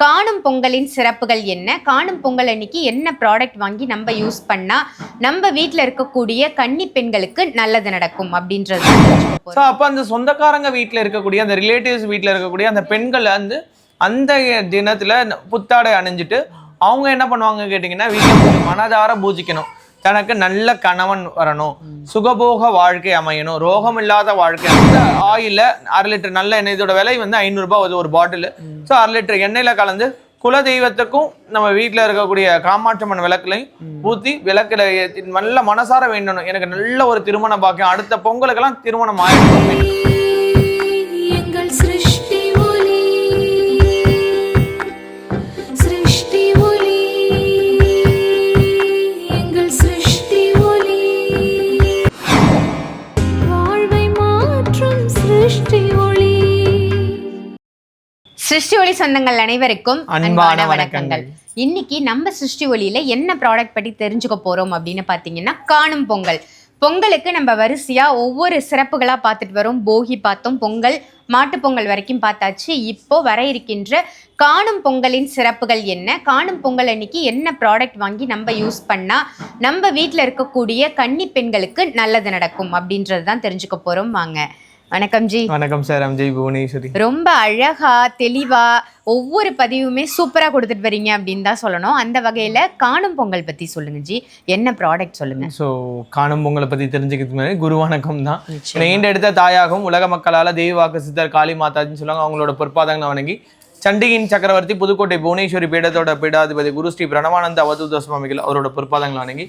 காணும் பொங்கலின் சிறப்புகள் என்ன? காணும் பொங்கல் அன்னைக்கு என்ன ப்ராடக்ட் வாங்கி நம்ம யூஸ் பண்ணா நம்ம வீட்டில் இருக்கக்கூடிய கன்னி பெண்களுக்கு நல்லது நடக்கும் அப்படின்றது ஸோ அப்போ அந்த சொந்தக்காரங்க வீட்டில் இருக்கக்கூடிய அந்த ரிலேட்டிவ்ஸ் வீட்டில் இருக்கக்கூடிய அந்த பெண்கள் வந்து அந்த தினத்தில் புத்தாடை அணிஞ்சிட்டு அவங்க என்ன பண்ணுவாங்க கேட்டிங்கன்னா வீட்டில் மனதார பூஜிக்கணும். தனக்கு நல்ல கணவன் வரணும். சுகபோக வாழ்க்கை அமையணும். ரோகம் இல்லாத வாழ்க்கை ஆயில அரை லிட்டர் நல்ல எண்ணெய் இதோட விலை வந்து ஐநூறுரூபா அது ஒரு பாட்டில். ஸோ அரை லிட்டர் எண்ணெயில் கலந்து குல தெய்வத்துக்கும் நம்ம வீட்டில் இருக்கக்கூடிய காமாட்சம்மன் விளக்குலையும் ஊற்றி விளக்குல நல்ல மனசார வேண்டணும். எனக்கு நல்ல ஒரு திருமண பாக்கியம். அடுத்த பொங்கலுக்கெல்லாம் திருமணம் ஆயிடும் சிருஷ்டி ஒளி சொந்தங்கள் அனைவருக்கும் அன்பான வணக்கங்கள். இன்னைக்கு நம்ம சிருஷ்டி ஒளியில என்ன ப்ராடக்ட் பற்றி தெரிஞ்சுக்க போறோம் அப்படின்னு பார்த்தீங்கன்னா காணும் பொங்கல். பொங்கலுக்கு நம்ம வரிசையா ஒவ்வொரு சிறப்புகளா பார்த்துட்டு வரோம். போகி பார்த்தோம் பொங்கல் மாட்டுப் பொங்கல் வரைக்கும் பார்த்தாச்சு. இப்போ வர இருக்கின்ற காணும் பொங்கலின் சிறப்புகள் என்ன? காணும் பொங்கல் அன்னைக்கு என்ன ப்ராடக்ட் வாங்கி நம்ம யூஸ் பண்ணா நம்ம வீட்டில் இருக்கக்கூடிய கன்னி பெண்களுக்கு நல்லது நடக்கும் அப்படின்றது தான் தெரிஞ்சுக்க போறோம். வாங்க. வணக்கம் ஜி. வணக்கம் சார் அம்ஜய் புவனேஸ்வரி. ரொம்ப அழகா தெளிவா ஒவ்வொரு பதிவுமே சூப்பரா கொடுத்துட்டு வரீங்க அப்படின்னு தான் சொல்லணும். அந்த வகையில காணும் பொங்கல் பத்தி சொல்லுங்க ஜி. என்ன ப்ராடக்ட் சொல்லுங்க? ஸோ காணும் பொங்கலை பற்றி தெரிஞ்சுக்கிறது முன்னாடி குரு வணக்கம் தான். நிச்சயமா. ஈண்டெடுத்த தாயாகவும் உலக மக்களால் தெய்வாக்கு சித்தர் காளி மாதாஜின்னு சொல்லுவாங்க. அவங்களோட பொற்பாதங்களை வணங்கி சண்டிகின் சக்கரவர்த்தி புதுக்கோட்டை புவனேஸ்வரி பீடத்தோட பீடாதிபதி குரு ஸ்ரீ பிரணவானந்த அவதூத சுவாமிகள் அவரோட பொற்பாதங்களை வணங்கி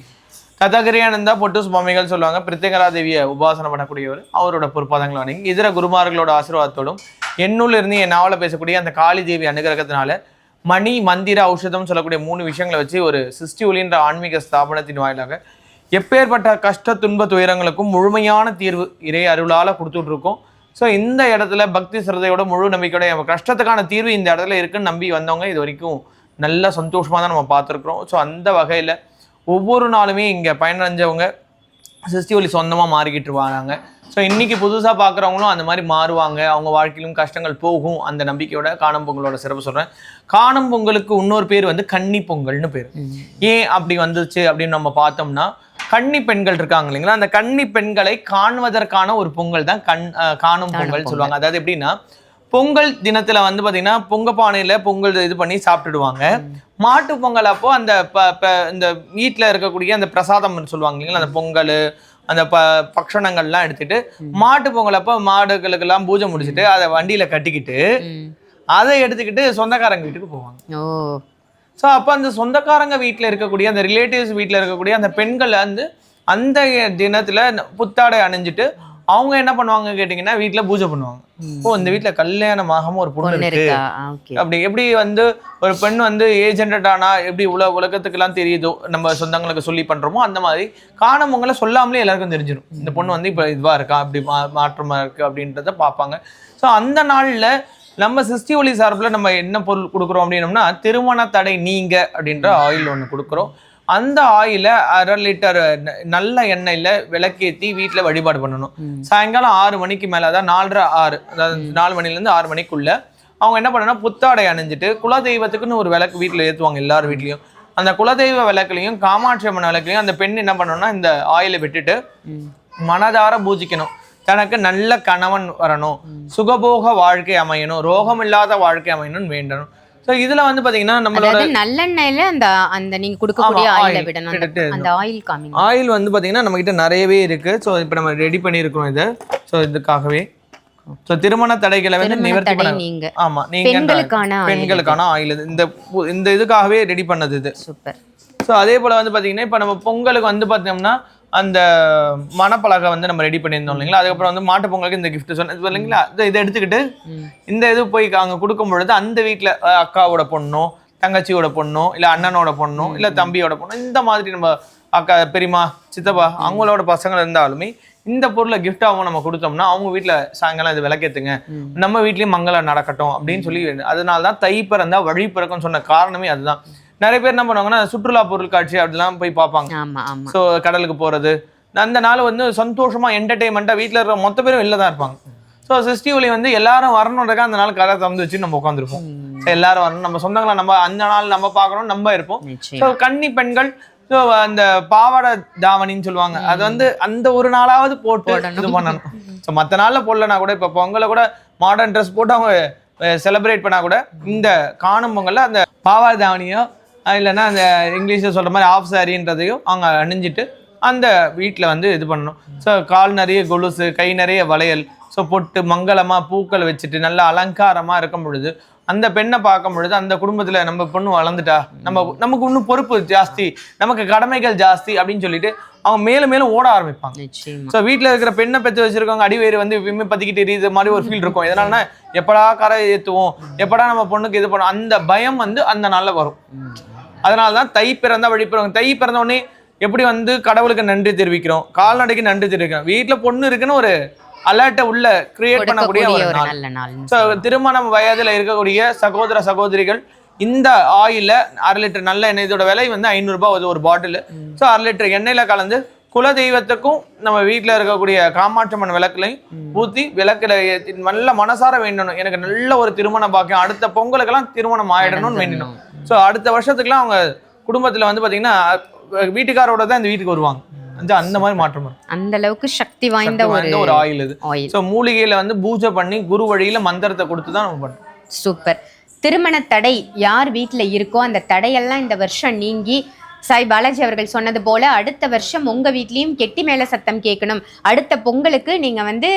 ததகிரியானந்தா பொட்டு சுவாமிகள் சொல்லுவாங்க. பிரித்திகலா தேவியை உபாசனை பண்ணக்கூடியவர். அவரோட பொற்பாதங்களை வணங்கி இதர குருமார்களோட ஆசீர்வாதத்தோடும் என்னுள்ள இருந்து என் நாவலை பேசக்கூடிய அந்த காளி தேவி அனுகிரகத்தினால மணி மந்திர ஔஷதம் சொல்லக்கூடிய மூணு விஷயங்களை வச்சு ஒரு சிஸ்டி ஒளின்ற ஆன்மீக ஸ்தாபனத்தின் வாயிலாக எப்பேற்பட்ட கஷ்ட துன்ப துயரங்களுக்கும் முழுமையான தீர்வு இறை அருளால் கொடுத்துட்டு இருக்கோம் ஸோ இந்த இடத்துல பக்தி சிரதையோட முழு நம்பிக்கையோட நம்ம கஷ்டத்துக்கான தீர்வு இந்த இடத்துல இருக்குன்னு நம்பி வந்தவங்க இது வரைக்கும் நல்ல சந்தோஷமாக தான் நம்ம பார்த்துருக்குறோம். ஸோ அந்த வகையில் ஒவ்வொரு நாளுமே இங்கே பயனடைஞ்சவங்க சிஸ்டி ஒலி சொந்தமாக மாறிக்கிட்டு வராங்க ஸோ இன்னைக்கு புதுசாக பார்க்குறவங்களும் அந்த மாதிரி மாறுவாங்க. அவங்க வாழ்க்கையிலும் கஷ்டங்கள் போகும். அந்த நம்பிக்கையோட காணும் பொங்கலோட சிறப்பு சொல்கிறேன் காணும் பொங்கலுக்கு இன்னொரு பேர் வந்து கன்னி பொங்கல்னு பேர். ஏன் அப்படி வந்துச்சு அப்படின்னு நம்ம பார்த்தோம்னா கன்னி பெண்கள் இருக்காங்க இல்லைங்களா? அந்த கன்னி பெண்களை காணுவதற்கான ஒரு பொங்கல் தான் கண் காணும் பொங்கல். சொல்லுவாங்க. அதாவது எப்படின்னா பொங்கல் தினத்துல வந்து பாத்தீங்கன்னா பொங்க பானையில பொங்கல் இது பண்ணி சாப்பிட்டுடுவாங்க. மாட்டு பொங்கல் அப்போ அந்த இந்த வீட்ல இருக்கக்கூடிய அந்த பிரசாதம் சொல்லுவாங்க இல்லைங்களா? அந்த பொங்கல் அந்த ப பக்ஷணங்கள்லாம் எடுத்துட்டு மாட்டு பொங்கல் அப்போ மாடுகளுக்கெல்லாம் பூஜை முடிச்சுட்டு அதை வண்டியில கட்டிக்கிட்டு. அதை எடுத்துக்கிட்டு சொந்தக்காரங்க வீட்டுக்கு போவாங்க. ஓ. ஸோ அப்போ அந்த சொந்தக்காரங்க வீட்டில் இருக்கக்கூடிய அந்த ரிலேட்டிவ்ஸ் வீட்டில் இருக்கக்கூடிய அந்த பெண்கள் வந்து அந்த தினத்தில் புத்தாடை அணிஞ்சிட்டு அவங்க என்ன பண்ணுவாங்க கேட்டிங்கன்னா வீட்டில் பூஜை பண்ணுவாங்க. ஓ இந்த வீட்டில் கல்யாணம் ஆகாம ஒரு பொண்ணு இருக்கு. அப்படி எப்படி வந்து ஒரு பெண் வந்து ஏஜென்டட் ஆனா எப்படி உல உலகத்துக்கெல்லாம் தெரியுதோ நம்ம சொந்தங்களுக்கு சொல்லி பண்றோமோ அந்த மாதிரி காணவங்களை சொல்லாமலே எல்லாருக்கும் தெரிஞ்சிடும் இந்த பொண்ணு வந்து இப்போ இதுவா இருக்கா? அப்படி மா மாற்றமா இருக்கு அப்படின்றத பார்ப்பாங்க. ஸோ அந்த நாள்ல நம்ம சிஸ்டி ஒளி சார்பில் நம்ம என்ன பொருள் கொடுக்குறோம் அப்படின்னம்னா திருமண தடை நீங்க அப்படின்ற ஆயில் ஒன்று கொடுக்குறோம். அந்த ஆயில அரை லிட்டர் நல்ல எண்ணெயில விளக்கேத்தி வீட்டில் வழிபாடு பண்ணணும். சாயங்காலம் ஆறு மணிக்கு மேலே அதாவது நாலரை ஆறு அதாவது நாலு மணிலேருந்து ஆறு மணிக்குள்ள அவங்க என்ன பண்ணணும்னா புத்தாடை அணிஞ்சிட்டு குலதெய்வத்துக்குன்னு ஒரு விளக்கு வீட்டில் ஏற்றுவாங்க எல்லார் வீட்லேயும். அந்த குலதெய்வ விளக்குலையும் காமாட்சி அம்மன் விளக்குலையும் அந்த பெண் என்ன பண்ணணும்னா இந்த ஆயிலை விட்டுட்டு மனதார பூஜிக்கணும். தனக்கு நல்ல கணவன் வரணும். சுகபோக வாழ்க்கை அமையணும். ரோகம் இல்லாத வாழ்க்கை அமையணும்னு வேண்டணும். ஸோ இதுல வந்து பாத்தீங்கன்னா நம்மளோட நல்லெண்ணெயில அந்த அந்த நீங்க கொடுக்கக்கூடிய ஆயில விடணும் அந்த- ஆயில் காமிங்க. ஆயில் வந்து பாத்தீங்கன்னா நம்ம கிட்ட நிறையவே இருக்கு. ஸோ இப்போ நம்ம ரெடி பண்ணியிருக்கிறோம் இதை. ஸோ இதுக்காகவே. ஸோ திருமண தடைகளை வந்து நிவர்த்தி பண்ண நீங்க. ஆமா நீங்க பெண்களுக்கான பெண்களுக்கான ஆயில். இந்த இந்த இதுக்காகவே ரெடி பண்ணது இது. சூப்பர். ஸோ அதே போல் வந்து பார்த்தீங்கன்னா இப்போ நம்ம பொங்கலுக்கு வந்து பார்த்தோம்னா அந்த மணப்பலகை வந்து நம்ம ரெடி பண்ணியிருந்தோம் இல்லைங்களா? அதுக்கப்புறம் வந்து மாட்டு பொங்கலுக்கு இந்த gift சொன்னேன் இது இல்லைங்களா? இதை எடுத்துக்கிட்டு இந்த இது போய் அங்கே கொடுக்கும் பொழுது அந்த வீட்டில் அக்காவோட பொண்ணோ தங்கச்சியோட பொண்ணோ இல்லை அண்ணனோட பொண்ணோ இல்லை தம்பியோட பொண்ணோ இந்த மாதிரி நம்ம அக்கா பெரியம்மா சித்தப்பா அவங்களோட பசங்க இருந்தாலுமே இந்த பொருளை கிஃப்டாகவும் நம்ம கொடுத்தோம்னா அவங்க வீட்டில் சாயங்காலம் இது விளக்கேத்துங்க. நம்ம வீட்லயும் மங்களம் நடக்கட்டும் அப்படின்னு சொல்லி அதனால தான் தை பிறந்தா வழி பிறக்கும்னு சொன்ன காரணமே அதுதான். நிறைய பேர் என்ன பண்ணுவாங்கன்னா சுற்றுலா பொருள் காட்சி அப்படிலாம் போய் பார்ப்பாங்க. ஸோ கடலுக்கு போறது. அந்த நாள் வந்து சந்தோஷமா என்டர்டைன்மெண்ட்டாக வீட்டில் இருக்கிற மொத்த பேரும் வெளில தான் இருப்பாங்க. ஸோ சிஸ்டி ஒலி வந்து எல்லாரும் வரணுன்றக்கா அந்த நாள் கதை திறந்து வச்சு நம்ம உட்காந்துருப்போம் எல்லாரும் வரணும். நம்ம சொந்தங்களை நம்ம அந்த நாள் நம்ம பார்க்கணும் நம்ம இருப்போம். ஸோ கன்னி பெண்கள் ஸோ அந்த பாவாடை தாவணின்னு சொல்லுவாங்க. அது வந்து அந்த ஒரு நாளாவது போட்டு இது பண்ணணும். ஸோ மற்ற நாளில் போடலனா கூட இப்போ பொங்கலை கூட மாடர்ன் ட்ரெஸ் போட்டு அவங்க செலிப்ரேட் பண்ணா கூட இந்த காணும் பொங்கல்ல அந்த பாவாடை தாவணியோ இல்லைன்னா அந்த இங்கிலீஷில் சொல்கிற மாதிரி ஆஃப் சாரின்றதையும் அவங்க அணிஞ்சிட்டு அந்த வீட்டில் வந்து இது பண்ணணும். ஸோ கால் நிறைய கொலுசு கை நிறைய வளையல். ஸோ பொட்டு மங்களமாக பூக்கள் வச்சுட்டு நல்ல அலங்காரமாக இருக்கும் பொழுது அந்த பெண்ணை பார்க்கும் பொழுது அந்த குடும்பத்தில் நம்ம பொண்ணு வளர்ந்துட்டா நம்ம நமக்கு இன்னும் பொறுப்பு ஜாஸ்தி நமக்கு கடமைகள் ஜாஸ்தி அப்படின்னு சொல்லிட்டு அவங்க மேலும் மேலும் ஓட ஆரம்பிப்பாங்க. ஸோ வீட்டில் இருக்கிற பெண்ணை பெற்று வச்சிருக்கவங்க அடிவயிறு வந்து எப்பயுமே பத்திக்கிட்டு எரியுது மாதிரி ஒரு ஃபீல் இருக்கும். எதனாலனா எப்படா கரை ஏற்றுவோம் எப்படா நம்ம பொண்ணுக்கு இது பண்ணுவோம் அந்த பயம் வந்து அந்த நாளில் வரும். அதனால தான் தை பிறந்தா வழி பிறகு தை பிறந்த உடனே எப்படி வந்து கடவுளுக்கு நன்றி தெரிவிக்கிறோம் கால்நடைக்கு நன்றி தெரிவிக்கிறோம். வீட்டில் பொண்ணு இருக்குன்னு ஒரு அலர்ட்டை உள்ள கிரியேட் பண்ணக்கூடிய ஒரு நாள். ஸோ திருமணம் வயதில் இருக்கக்கூடிய சகோதர சகோதரிகள் இந்த ஆயில அரை லிட்டர் நல்ல எண்ணெய் இதோட விலை வந்து ஐநூறுரூபா ஒரு பாட்டில். ஸோ அரை லிட்டர் எண்ணெயில கலந்து குல தெய்வத்துக்கும் நம்ம வீட்டில் இருக்கக்கூடிய காமாட்சம்மன் விளக்குலையும் ஊற்றி விளக்குல நல்ல மனசார வேண்டணும். எனக்கு நல்ல ஒரு திருமண பாக்கியம். அடுத்த பொங்கலுக்கெல்லாம் திருமணம் ஆயிடணும்னு வேண்டணும். ஸோ அடுத்த வருஷத்துக்குலாம் அவங்க குடும்பத்தில் வந்து பார்த்தீங்கன்னா வீட்டுக்காரோட தான் இந்த வீட்டுக்கு வருவாங்க. அந்த மாதிரி மாற்றம் வரும். அந்த அளவுக்கு சக்தி வாய்ந்த ஒரு ஆயில் இது. ஸோ மூலிகையில வந்து பூஜை பண்ணி குரு வழியில மந்திரத்தை கொடுத்து தான் நம்ம பண்ணணும் சூப்பர் திருமண தடை யார் வீட்டில் இருக்கோ அந்த தடையெல்லாம் இந்த வருஷம் நீங்கி சாய் பாலாஜி அவர்கள் சொன்னது போல அடுத்த வருஷம் உங்க வீட்லயும் கெட்டி மேல சத்தம் கேட்கணும். அடுத்த பொங்கலுக்கு நீங்க வந்து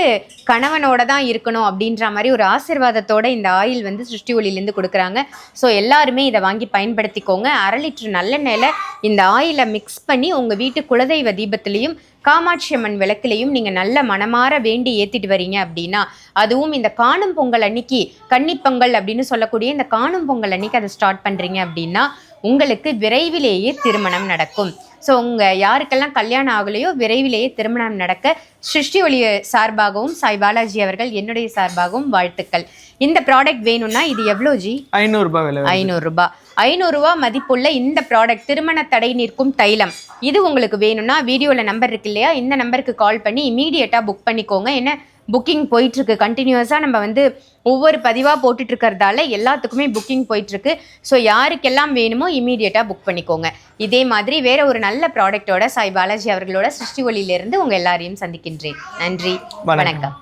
கணவனோட தான் இருக்கணும் அப்படின்ற மாதிரி ஒரு ஆசிர்வாதத்தோட இந்த ஆயில் வந்து சிருஷ்டி ஒளியிலேருந்து கொடுக்குறாங்க. ஸோ எல்லாருமே இதை வாங்கி பயன்படுத்திக்கோங்க. அரை லிட்டர் நல்லெண்ணெயில் இந்த ஆயிலை மிக்ஸ் பண்ணி உங்க வீட்டு குலதெய்வ தீபத்திலையும் காமாட்சி அம்மன் விளக்குலையும் நீங்கள் நல்ல மனமாற வேண்டி ஏற்றிட்டு வரீங்க அப்படின்னா அதுவும் இந்த காணும் பொங்கல் அன்னைக்கு கன்னிப்பொங்கல் அப்படின்னு சொல்லக்கூடிய இந்த காணும் பொங்கல் அன்னைக்கு அதை ஸ்டார்ட் பண்ணுறீங்க அப்படின்னா உங்களுக்கு விரைவிலேயே திருமணம் நடக்கும். ஸோ உங்க யாருக்கெல்லாம் கல்யாணம் ஆகலையோ விரைவிலேயே திருமணம் நடக்க சிருஷ்டி ஒளி சார்பாகவும் சாய் பாலாஜி அவர்கள் என்னுடைய சார்பாகவும் வாழ்த்துக்கள். இந்த ப்ராடக்ட் வேணும்னா இது எவ்வளோ ஜி? ஐநூறு ரூபாய் விலை. ஐநூறுரூபா ஐநூறுரூவா மதிப்புள்ள இந்த ப்ராடக்ட் திருமண தடை நிற்கும் தைலம். இது உங்களுக்கு வேணும்னா வீடியோவில் நம்பர் இருக்கு இல்லையா? இந்த நம்பருக்கு கால் பண்ணி இமீடியட்டாக புக் பண்ணிக்கோங்க. என்ன? புக்கிங் போயிட்டுருக்கு. கண்டினியூஸாக நம்ம வந்து ஒவ்வொரு பதிவாக போட்டுட்டு இருக்கறதால எல்லாத்துக்குமே புக்கிங் போயிட்டுருக்கு. ஸோ யாருக்கெல்லாம் வேணுமோ இமீடியட்டாக புக் பண்ணிக்கோங்க. இதே மாதிரி வேற ஒரு நல்ல ப்ராடக்ட்டோட சாய் பாலாஜி அவர்களோட சிருஷ்டி ஒளியிலிருந்து உங்கள் எல்லாரையும் சந்திக்கின்றேன். நன்றி. வணக்கம்.